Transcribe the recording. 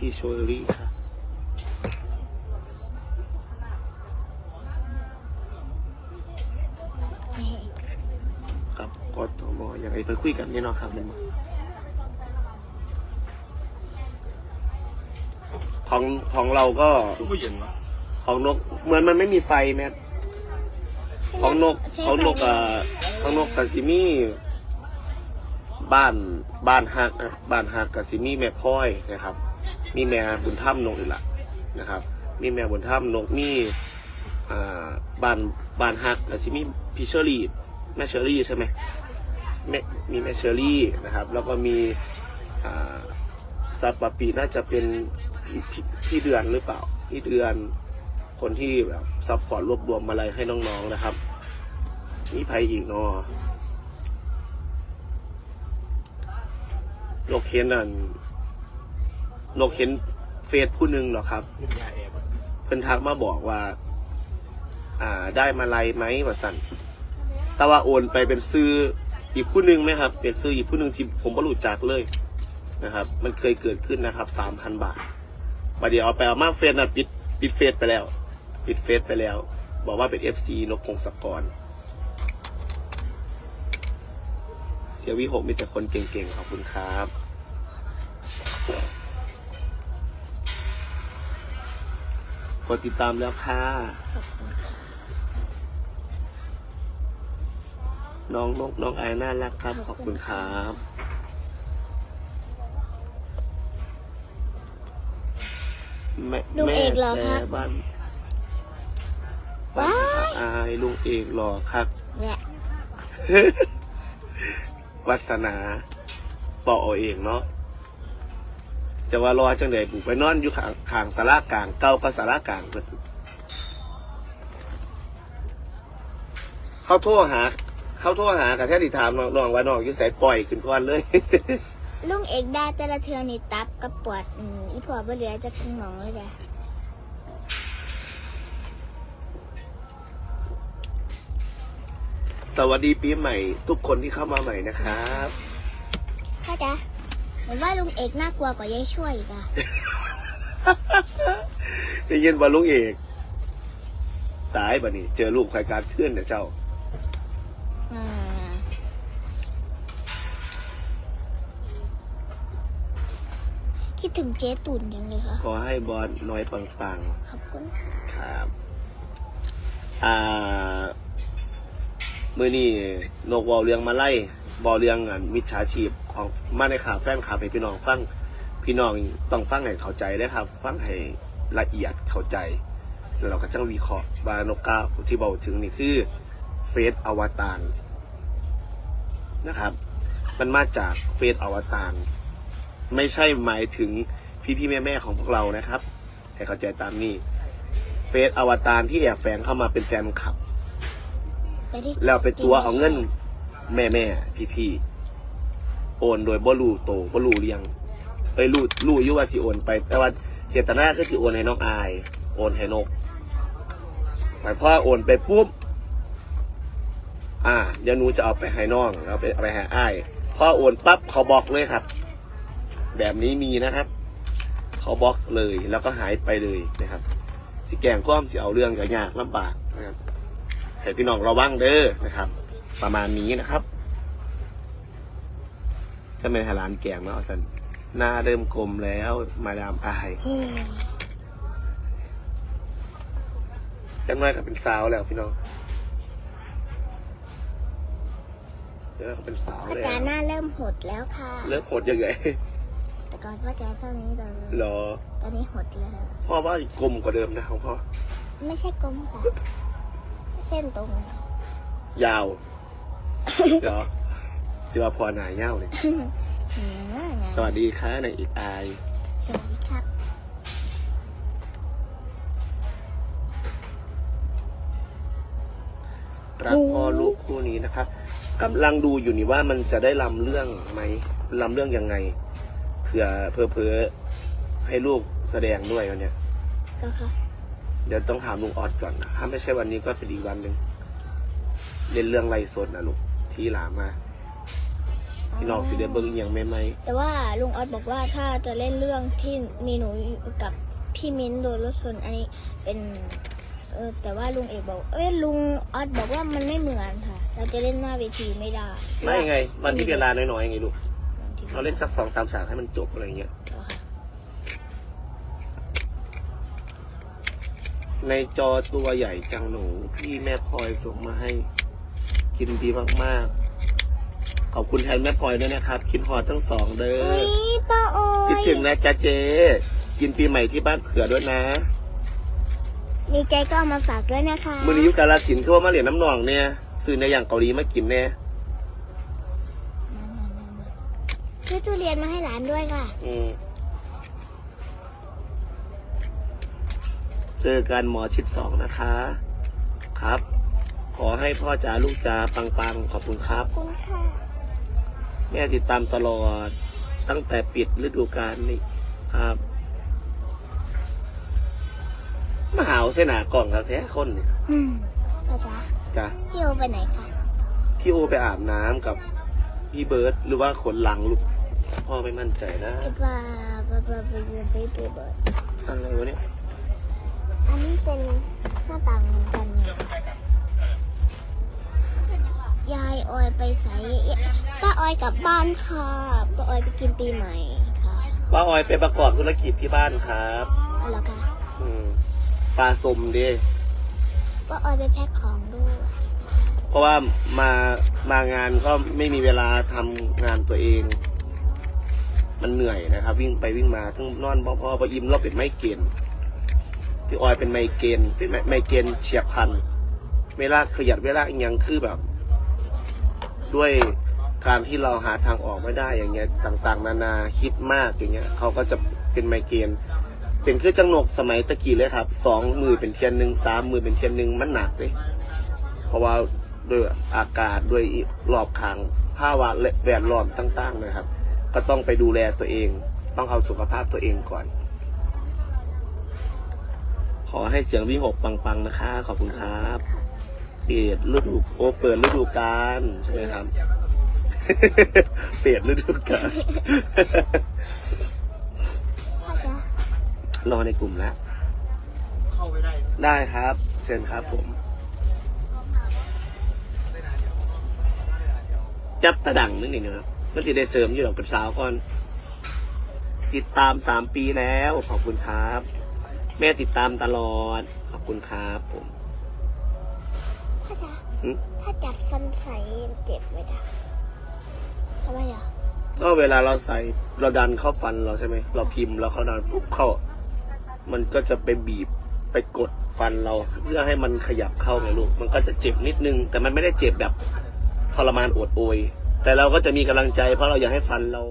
พี่โชยรี่ค่ะครับก็ตมอย่างไรเพิ่นคุยกันเนี่ยเนาะครับมันของของเราก็ผู้เย็นวะของนกเหมือนมันไม่มีไฟแม่ของนกของนกอ่าของนกกาซิมีบ้านบ้านฮักบ้านฮักกาซิมีแม่พ้อยนะครับ มีแม่บุญถ้ำนกอีกละนะครับ มีแม่บุญถ้ำนกมีอ่าบานบานฮักกาซิมีพีเชอรี่แม่เชอรี่ใช่ไหมแม่มีแม่เชอรี่นะครับ แล้วก็มีอ่าซับปะปีน่าจะเป็นพี่เดือนหรือเปล่าพี่เดือนคนที่แบบซัพพอร์ตรวบรวมอะไรให้น้องๆนะครับมีใครอีกเนาะโลเคนนั่น โลกเคนเฟซผู้หนึ่งหรอครับเป็นยาแอบเพิ่นทักมาบอกว่า อ่า ได้มาไลยไหมว่าสั่นแต่ว่าโอนไปเป็นซื้ออีกผู้หนึ่งไหมครับ เป็นซื้ออีกผู้หนึ่งที่ผมไม่รู้จักเลยนะครับ มันเคยเกิดขึ้นนะครับสามพันบาทบัดเดี๋ยวเอาไปเอามาเฟซนะปิดปิดเฟซไปแล้ว ปิดเฟซไปแล้ว บอกว่าเป็นเอฟซีนกพงศกรเสียวิหกมีแต่คนเก่งๆ ขอบคุณครับ กดติดตามแล้วค่ะ น้องนกน้องไอน่ารักครับ ขอบคุณครับแม่ลุงเอกเหรอครับแม่บ้านว้ายอายลุงเอกหล่อครับ เนี่ยวัสนาปอเอาเองเนาะ จะว่ารอจังเดบุไปนอนอยู่ข้างข้างสารากลางเก้าก็สารากลางเพิ่นเขาโทรหา เขาโทรหากับแค่ติถามน้องๆว่าน้องอยู่ใส่ปล่อยขึ้นก่อนเลย ลุงเอกได้แต่ละเทือนี่ตับกับปวดอืมอีพอบ่เหลือจะหมองเลยจ้ะสวัสดีปีใหม่ ทุกคนที่เข้ามาใหม่นะครับ พ่อจ๊ะ เห็นว่าลุงเอกน่ากลัวกว่ายายช่วยอีกอะได้ยินว่าลุงเอก ตายบ่นี่เจอลูกใครการเทื่อนเนี่ยเจ้าอ่าคิดถึงเจ๊ตุ่นยังเลยค่ะ ขอให้บอลน้อยปังขอบคุณๆครับ อ่า มือนี่นกเวอลเรียงมาไล่ บอเรียงอันมิจฉาชีพของมาในข่าวแฟนข่าวให้พี่น้องฟังพี่น้องต้องฟังให้เข้าใจเลยครับ ฟังให้ละเอียดเข้าใจแล้วเราก็จังวิเคราะห์บานกกาที่เบาถึงนี่คือเฟซอวตารนะครับ มันมาจากเฟซอวตารไม่ใช่หมายถึงพี่พี่แม่แม่ๆของพวกเรานะครับ ให้เข้าใจตามนี้เฟซอวตารที่แอบแฝงเข้ามาเป็นแฟนคลับไปที่แล้วไปตัวเอาเงิน แม่แม่พี่พี่โอนโดยบ่รู้โตบ่รู้เรียงเอ้ยรู้รู้ยู่ว่าสิโอนไป แต่ว่าเจตนาก็คือโอนให้น้องอาย โอนให้นกหมายพ่อโอนไปปุ๊บอ่า เดี๋ยวหนูจะเอาไปให้น้องเอาไปเอาไปให้อายพอโอนปั๊บเขาบอกเลยครับ แบบนี้มีนะครับ เขาบล็อกเลยแล้วก็หายไปเลยนะครับ สิแกงก้อมสิเอาเรื่องก็ยากลำบากนะครับให้พี่น้องระวังเด้อนะครับ ประมาณนี้นะครับจะเป็นหลานแกงเนาะสันหน้าเริ่มกลมแล้วมาดามอายจังน้อยก็เป็นสาวแล้วพี่น้องจังน้อยก็เป็นสาวพ่อแล้จ๋าวหน้าเริ่มหดแล้วค่ะ เลิกหดยังไงแต่ก่อนพ่อจ๋าเท่านี้เลยหรอ ตอนนี้หดแล้ว พ่อว่ากลมกว่าเดิมนะของพ่อ ไม่ใช่กลมค่ะ เส้นตรง ยาว เหรอสิว่าพอหนาเย้าวเลย อืมสวัสดีค่ะนายอีกอาย สวัสดีครับ รักพ่อลูกคู่นี้นะครับกำลังดูอยู่นี่ว่ามันจะได้ลำเรื่องไหมลำเรื่องยังไงเผื่อเพอเพอๆให้ลูกแสดงด้วยวันเนี้ย ก็ค่ะเดี๋ยวต้องถามลุงออสก่อนนะถ้าไม่ใช่วันนี้ก็เป็นอีกวันหนึ่งเล่นเรื่องไรสดนะลูก ที่หลามมาอ๋อพี่น้องสิได้เบิ่งอหย่างใหม่แต่ว่าลุงออสบอกว่าถ้าจะเล่นเรื่องที่มีหนูอยู่กับพี่มิ้นท์โดยรถชนอันนี้เป็นเออแต่ว่าลุงเอกบอกเอ้ยลุงออสบอกว่ามันไม่เหมือนค่ะ เราจะเล่นหน้าเวทีไม่ได้ๆไม่ไง วันที่เวลาน้อยๆไงลูกวันที่เราเล่นสักสองสามฉากให้มันจบอะไรเงี้ยค่ะในจอตัวใหญ่จังหนูพี่แม่พลอยส่งมาให้ กินดีมากๆ ขอบคุณแทนแม่พลอยด้วยนะครับ คิดฮอดทั้งสองเด้อุ้อยป้าโอยคิดถึงนะจ๊ะเจ๊กินปีใหม่ที่บ้านเผื่อด้วยนะ มีใจก็เอามาฝากด้วยนะคะมือนี้อยุกาลสินธุ์คือว่ามาเหรียญน้ำหนองเนี่ยซื้อในอย่างเกาหลีมากินเนี่ยซื้อทุเรียนมาให้หลานด้วยค่ะ อืมเจอกันหมอชิดสองนะคะ ครับ ขอให้พ่อจ๋าลูกจ๋าปังๆ ขอบคุณครับ คุณค่ะ แม่ติดตามตลอดตั้งแต่ปิดฤดูกาลนี่ครับมาหาวเสนากล่องแล้วแท้คนเนี่ยอืมป้าจ๋าจ้ะพี่โอไปไหนคะพี่โอไปอาบน้ำกับพี่เบิร์ตหรือว่าขนหลังลูกพ่อไม่มั่นใจนะ จะไปไปไปไปไปไปเบิร์ตอะไรวะเนี่ย อันนี้เป็นหน้าต่างเหมือนกันเนี่ย ยายออยไปใส่ป้าออยกลับบ้านค่ะป้าออยไปกินปีใหม่ค่ะป้าออยไปประกอบธุรกิจที่บ้านครับเอาละค่ะอืมปลาสมเด้ป้าออยไปแพ็คของด้วยเพราะว่ามามางานก็ไม่มีเวลาทำงานตัวเอง มันเหนื่อยนะครับ วิ่งไปวิ่งมาทั้งนอนพอพอพออิ่มเราเป็นไมเกรนพี่ออยเป็นไมเกรนเป็นไมไมเกรนเฉียบพลันเวลาขยัดเวลาอีกอย่างคือแบบ ด้วยการที่เราหาทางออกไม่ได้อย่างเงี้ยต่างๆ นานาคิดมากอย่างเงี้ยเขาก็จะเป็นไมเกรนเป็นคือจังหนกสมัยตะกี้เลยครับสองมือเป็นเทียนหนึ่งสามมือเป็นเทียนหนึ่งมันหนักเลย เพราะว่าด้วยอากาศด้วยรอบข้างภาวะแวดล้อมต่างๆนะครับ ก็ต้องไปดูแลตัวเอง ต้องเอาสุขภาพตัวเองก่อน ขอให้เสียงวิหกปังๆนะคะ ขอบคุณครับ เปิดฤดูโอเปิดฤดูกาลใช่ไหมครับ เปิดฤดูกาลป้าจ๊ะรอในกลุ่มแล้ว เข้าไปได้ ได้ครับ เชิญครับผม จับตะดังนึกหนึ่งนะครับมันสิได้เสริมอยู่หรอกเป็นสาวก่อน ติดตามสามปีแล้ว ขอบคุณครับ แม่ติดตามตลอด ขอบคุณครับผม ป้าจ๊ะหึถ้าจัดฟันใสเจ็บไหมจ๊ะทำไมอะก็เวลาเราใส่เราดันเข้าฟันเราใช่ไหมเราพิมพ์แล้วเขาดันปุ๊บเข้า มันก็จะไปบีบไปกดฟันเราเพื่อให้มันขยับเข้าไงลูกมันก็จะเจ็บนิดนึง แต่มันไม่ได้เจ็บแบบทรมานโอดโอย แต่เราก็จะมีกำลังใจเพราะเราอยากให้ฟันเรา